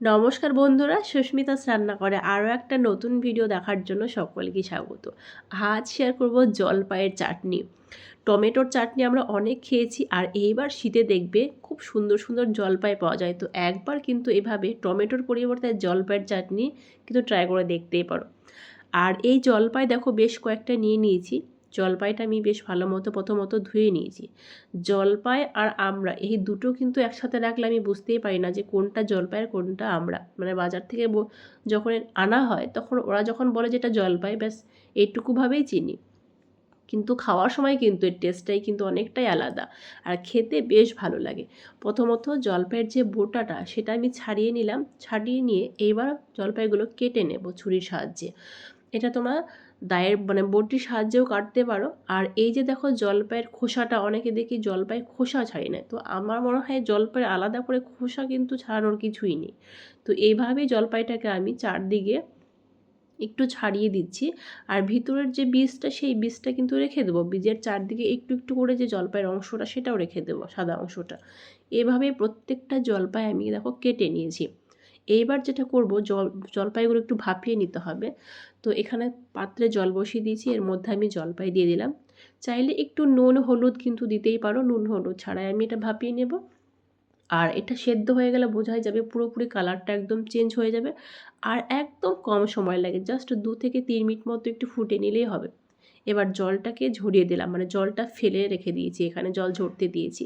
নমস্কার বন্ধুরা সুস্মিতাস রান্না করে আরও একটা নতুন ভিডিও দেখার জন্য সকলকে স্বাগত। আজ শেয়ার করব জলপাইয়ের চাটনি। টমেটোর চাটনি আমরা অনেক খেয়েছি আর এইবার শীতে দেখবে খুব সুন্দর সুন্দর জলপাই পাওয়া যায়। তো একবার কিন্তু এভাবে টমেটোর পরিবর্তে জলপাইয়ের চাটনি কিন্তু ট্রাই করে দেখতেই পারো। আর এই জলপাই দেখো বেশ কয়েকটা নিয়ে নিয়েছি। জলপাইটা আমি বেশ ভালো মতো প্রথমত ধুয়ে নিয়েছি। জলপাই আর আমরা এই দুটো কিন্তু একসাথে রাখলে আমি বুঝতেই পারি না যে কোনটা জলপাই আর কোনটা আমরা। মানে বাজার থেকে যখন আনা হয় তখন ওরা যখন বলে যেটা জলপাই, ব্যাস এইটুকুভাবেই চিনি। কিন্তু খাওয়ার সময় কিন্তু এর টেস্টটাই কিন্তু অনেকটাই আলাদা আর খেতে বেশ ভালো লাগে। প্রথমত জলপাইয়ের যে বোটাটা সেটা আমি ছাড়িয়ে নিলাম, ছাড়িয়ে নিয়ে এইবার জলপাইগুলো কেটে নেব ছুরির সাহায্যে। এটা তোমরা দায়ের মানে বটির সাহায্যেও কাটতে পারো। আর এই যে দেখো জলপাইয়ের খোসাটা, অনেকে দেখি জলপাই খোসা ছাড়ি নেয় তো আমার মনে হয় জলপাইয়ের আলাদা করে খোসা কিন্তু ছাড়ানোর কিছুই নেই। তো এইভাবেই জলপাইটাকে আমি চারদিকে একটু ছাড়িয়ে দিচ্ছি। আর ভিতরের যে বীজটা, সেই বীজটা কিন্তু রেখে দেবো। বীজের চারদিকে একটু একটু করে যে জলপাইয়ের অংশটা, সেটাও রেখে দেবো সাদা অংশটা। এভাবে প্রত্যেকটা জলপাই আমি দেখো কেটে নিয়েছি। এইবার যেটা করব, জল, জলপাইগুলো একটু ভাপিয়ে নিতে হবে। তো এখানে পাত্রে জল বসিয়ে দিয়েছি, এর মধ্যে আমি জলপাই দিয়ে দিলাম। চাইলে একটু নুন, হলুদ কিন্তু দিতেই পারো, নুন, হলুদ ছাড়াই আমি এটা ভাপিয়ে নেব। আর এটা সেদ্ধ হয়ে গেলে বোঝাই যাবে পুরোপুরি কালারটা একদম চেঞ্জ হয়ে যাবে। আর একদম কম সময় লাগে, জাস্ট দু থেকে তিন মিনিট মতো একটু ফুটে নিলেই হবে। এবার জলটাকে ঝরিয়ে দিলাম মানে জলটা ফেলে রেখে দিয়েছি, এখানে জল ঝরতে দিয়েছি।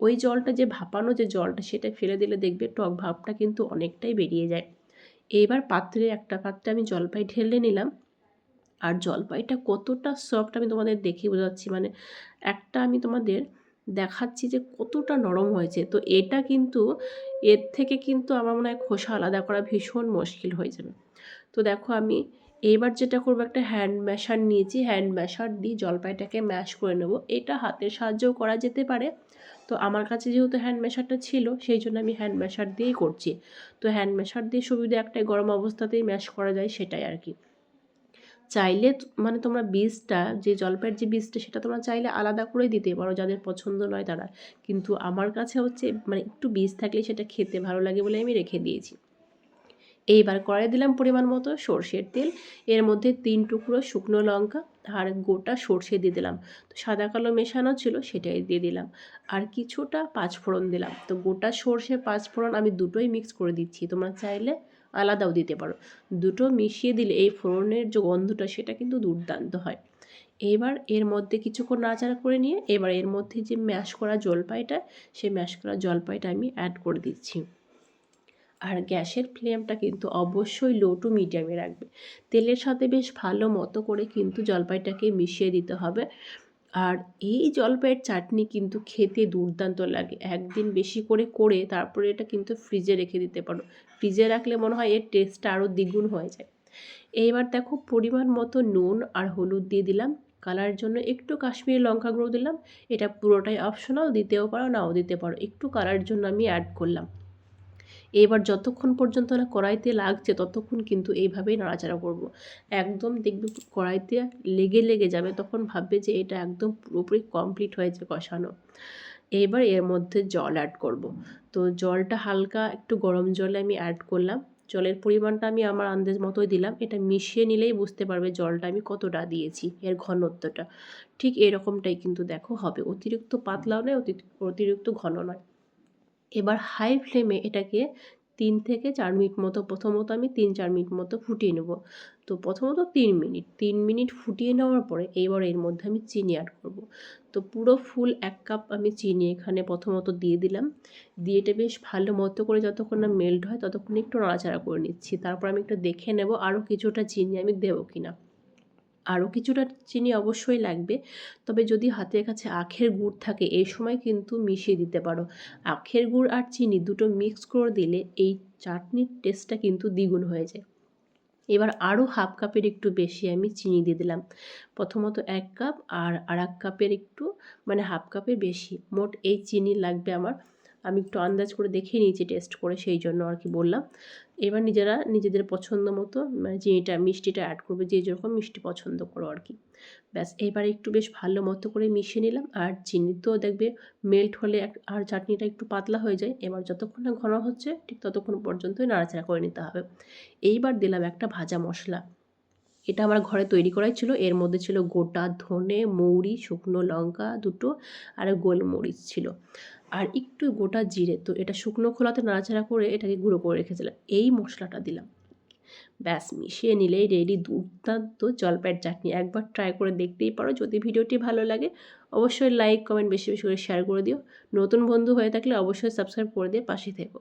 ওই জলটা যে ভাপানো যে জলটা, সেটা ফেলে দিলে দেখবে টক ভাবটা কিন্তু অনেকটাই বেরিয়ে যায়। এইবার পাত্রে একটা পাত্রে আমি জলপাই ঢেলে নিলাম। আর জলপাইটা কতটা সফট আমি তোমাদের দেখে বোঝাচ্ছি মানে একটা আমি তোমাদের দেখাচ্ছি যে কতটা নরম হয়েছে। তো এটা কিন্তু, এর থেকে কিন্তু আমার মনে হয় খোসা আলাদা করা ভীষণ মুশকিল হয়ে যাবে। তো দেখো আমি এইবার যেটা করব একটা হ্যান্ড ম্যাশার নিয়েছি হ্যান্ড ম্যাশার দিয়ে জলপাইটাকে ম্যাশ করে নেব। এটা হাতের সাহায্যেও করা যেতে পারে। তো আমার কাছে যেহেতু হ্যান্ড ম্যাশারটা ছিল, সেই জন্য আমি হ্যান্ড ম্যাশার দিয়েই করছি। তো হ্যান্ড ম্যাশার দিয়ে সুবিধা একটাই গরম অবস্থাতেই ম্যাশ করা যায়, সেটাই আর কি। চাইলে মানে তোমরা বীজটা, যে জলপাইয়ের যে বীজটা, সেটা তোমরা চাইলে আলাদা করে দিতে পারো, যাদের পছন্দ নয় তারা। কিন্তু আমার কাছে হচ্ছে মানে একটু বীজ থাকলে সেটা খেতে ভালো লাগে বলে আমি রেখে দিয়েছি। এইবার কড়াই দিলাম পরিমাণ মতো সর্ষের তেল। এর মধ্যে তিন টুকরো শুকনো লঙ্কা আর গোটা সর্ষে দিয়ে দিলাম। তো সাদা কালো মেশানো ছিল সেটাই দিয়ে দিলাম। আর কিছুটা পাঁচফোড়ন দিলাম। তো গোটা সর্ষে পাঁচফোড়ন আমি দুটোই মিক্স করে দিচ্ছি। তোমরা চাইলে আলাদাও দিতে পারো। দুটো মিশিয়ে দিলে এই ফোড়নের যে গন্ধটা সেটা কিন্তু দুর্দান্ত হয়। এবার এর মধ্যে কিছুক্ষণ নাচাড়া করে নিয়ে এবার এর মধ্যে যে ম্যাশ করা জলপাইটা, সেই ম্যাশ করা জলপাইটা আমি অ্যাড করে দিচ্ছি। আর গ্যাসের ফ্লেমটা কিন্তু অবশ্যই লো টু মিডিয়ামে রাখবে। তেলের সাথে বেশ ভালো মতো করে কিন্তু জলপাইটাকে মিশিয়ে দিতে হবে। আর এই জলপাইয়ের চাটনি কিন্তু খেতে দুর্দান্ত লাগে। একদিন বেশি করে করে তারপরে এটা কিন্তু ফ্রিজে রেখে দিতে পারো। ফ্রিজে রাখলে মনে হয় এর টেস্টটা আরও দ্বিগুণ হয়ে যায়। এইবার দেখো পরিমাণ মতো নুন আর হলুদ দিয়ে দিলাম। কালার জন্য একটু কাশ্মীরি লঙ্কা গুঁড়ো দিলাম। এটা পুরোটাই অপশনাল দিতেও পারো, নাও দিতে পারো। একটু কালার জন্য আমি অ্যাড করলাম। এবার যতক্ষণ পর্যন্ত না কড়াইতে লাগছে, ততক্ষণ কিন্তু এইভাবেই নাড়াচাড়া করব। একদম দেখবে কড়াইতে লেগে লেগে যাবে, তখন ভাববে যে এটা একদম পুরোপুরি কমপ্লিট হয়েছে কষানো। এবার এর মধ্যে জল অ্যাড করব। তো জলটা হালকা একটু গরম জলে আমি অ্যাড করলাম। জলের পরিমাণটা আমি আমার আন্দাজ মতোই দিলাম। এটা মিশিয়ে নিলেই বুঝতে পারবে জলটা আমি কতটা দিয়েছি, এর ঘনত্বটা। ঠিক এরকমটাই কিন্তু দেখো হবে। অতিরিক্ত পাতলাও নয় অতিরিক্ত ঘন নয়। এবার হাই ফ্লেমে এটাকে তিন থেকে চার মিনিট মতো প্রথমত আমি তিন চার মিনিট মতো ফুটিয়ে নেব। তো প্রথমত তিন মিনিট তিন মিনিট ফুটিয়ে নেওয়ার পরে এইবার এর মধ্যে আমি চিনি অ্যাড করব। তো পুরো ফুল এক কাপ আমি চিনি এখানে প্রথমত দিয়ে দিলাম। দিয়ে এটা বেশ ভালো মতো করে যতক্ষণ না মেল্ট হয় ততক্ষণ একটু নাড়াচাড়া করে নিচ্ছি। তারপর আমি একটু দেখে নেব আরও কিছুটা চিনি আমি দেবো কিনা। আরও কিছুটা চিনি অবশ্যই লাগবে। তবে যদি হাতের কাছে আখের গুড় থাকে, এই সময় কিন্তু মিশিয়ে দিতে পারো। আখের গুড় আর চিনি দুটো মিক্স করে দিলে এই চাটনির টেস্টটা কিন্তু দ্বিগুণ হয়ে যায়। এবার আরও হাফ কাপের একটু বেশি আমি চিনি দিয়ে দিলাম। প্রথমত এক কাপ আর আর এক কাপের একটু মানে হাফ কাপের বেশি। মোট এই চিনি লাগবে আমার আমি একটু আন্দাজ করে দেখে নিয়েছি টেস্ট করে সেই জন্য আর কি বললাম। এবার নিজেরা নিজেদের পছন্দ মতো মানে চিনিটা, মিষ্টিটা অ্যাড করবে, যে যেরকম মিষ্টি পছন্দ করো আর কি। ব্যাস, এবার একটু বেশ ভালো মতো করে মিশিয়ে নিলাম। আর চিনি তো দেখবে মেল্ট হলে আর চাটনিটা একটু পাতলা হয়ে যায়। এবার যতক্ষণ না ঘন হচ্ছে, ঠিক ততক্ষণ পর্যন্তই নাড়াচাড়া করে নিতে হবে। এইবার দিলাম একটা ভাজা মশলা। এটা আমার ঘরে তৈরি করাই ছিল। এর মধ্যে ছিল গোটা ধনে, মৌরি, শুকনো লঙ্কা দুটো আর গোলমরিচ ছিল। আর একটু গোটা জিরে, তো এটা শুকনো খোলাতে নাড়াচাড়া করে এটাকে গুঁড়ো করে রেখেছিলাম। এই মশলাটা দিলাম। ব্যাস, মিশিয়ে নিলেই রেডি দুর্দান্ত জলপাইয়ের চাটনি। একবার ট্রাই করে দেখতেই পারো। যদি ভিডিওটি ভালো লাগে, অবশ্যই লাইক কমেন্ট বেশি বেশি করে শেয়ার করে দিও। নতুন বন্ধু হয়ে থাকলে অবশ্যই সাবস্ক্রাইব করে দিয়ে পাশে থেকো।